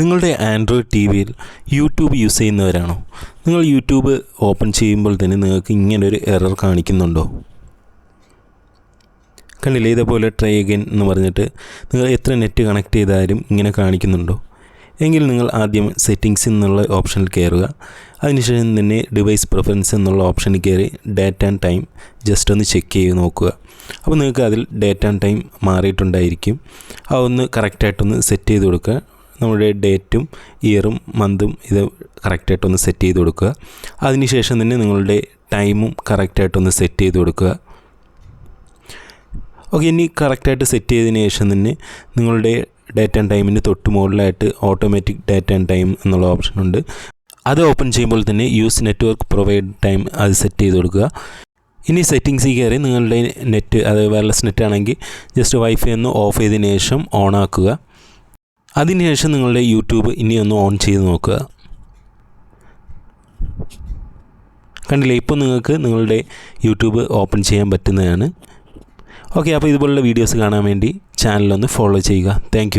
നിങ്ങളുടെ Android T വിയിൽ YouTube use ചെയ്യുന്നവരാണോ? നിങ്ങൾ യൂട്യൂബ് ഓപ്പൺ ചെയ്യുമ്പോൾ തന്നെ നിങ്ങൾക്ക് ഇങ്ങനൊരു എറർ കാണിക്കുന്നുണ്ടോ? കണ്ടില്ലേ? ഇതേപോലെ ട്രൈ അഗൈൻ എന്ന് പറഞ്ഞിട്ട് നിങ്ങൾ എത്ര നെറ്റ് കണക്ട് ചെയ്താലും ഇങ്ങനെ കാണിക്കുന്നുണ്ടോ? എങ്കിൽ നിങ്ങൾ ആദ്യം സെറ്റിങ്സ് എന്നുള്ള ഓപ്ഷനിൽ കയറുക. അതിനുശേഷം തന്നെ ഡിവൈസ് പ്രിഫറൻസ് എന്നുള്ള ഓപ്ഷനിൽ കയറി ഡേറ്റ് ആൻഡ് ടൈം ജസ്റ്റ് ഒന്ന് ചെക്ക് ചെയ്ത് നോക്കുക. അപ്പോൾ നിങ്ങൾക്ക് അതിൽ ഡേറ്റ് ആൻഡ് ടൈം മാറിയിട്ടുണ്ടായിരിക്കും. അതൊന്ന് കറക്റ്റായിട്ടൊന്ന് സെറ്റ് ചെയ്ത് കൊടുക്കുക. നമ്മുടെ ഡേറ്റും ഇയറും മന്തും ഇത് കറക്റ്റായിട്ടൊന്ന് സെറ്റ് ചെയ്ത് കൊടുക്കുക. അതിനുശേഷം തന്നെ നിങ്ങളുടെ ടൈമും കറക്റ്റായിട്ടൊന്ന് സെറ്റ് ചെയ്ത് കൊടുക്കുക. ഓക്കെ ഇനി കറക്റ്റായിട്ട് സെറ്റ് ചെയ്തതിന് ശേഷം തന്നെ നിങ്ങളുടെ ഡേറ്റ് ആൻഡ് ടൈമിന് തൊട്ട് മുകളിലായിട്ട് ഓട്ടോമാറ്റിക് ഡേറ്റ് ആൻഡ് ടൈം എന്നുള്ള ഓപ്ഷൻ ഉണ്ട്. അത് ഓപ്പൺ ചെയ്യുമ്പോൾ തന്നെ യൂസ് നെറ്റ്വർക്ക് പ്രൊവൈഡ് ടൈം അത് സെറ്റ് ചെയ്ത് കൊടുക്കുക. ഇനി സെറ്റിങ്സിൽ കയറി നിങ്ങളുടെ നെറ്റ് അതായത് വയർലെസ് നെറ്റ് ആണെങ്കിൽ ജസ്റ്റ് വൈഫൈ ഒന്ന് ഓഫ് ചെയ്തതിന് ശേഷം ഓൺ ആക്കുക. അതിനുശേഷം നിങ്ങളുടെ യൂട്യൂബ് ഇനി ഒന്ന് ഓൺ ചെയ്ത് നോക്കുക. കണ്ടില്ലേ ഇപ്പോൾ നിങ്ങൾക്ക് നിങ്ങളുടെ യൂട്യൂബ് ഓപ്പൺ ചെയ്യാൻ പറ്റുന്നതാണ്. ഓക്കെ അപ്പോൾ ഇതുപോലുള്ള വീഡിയോസ് കാണാൻ വേണ്ടി ചാനലൊന്ന് ഫോളോ ചെയ്യുക. താങ്ക്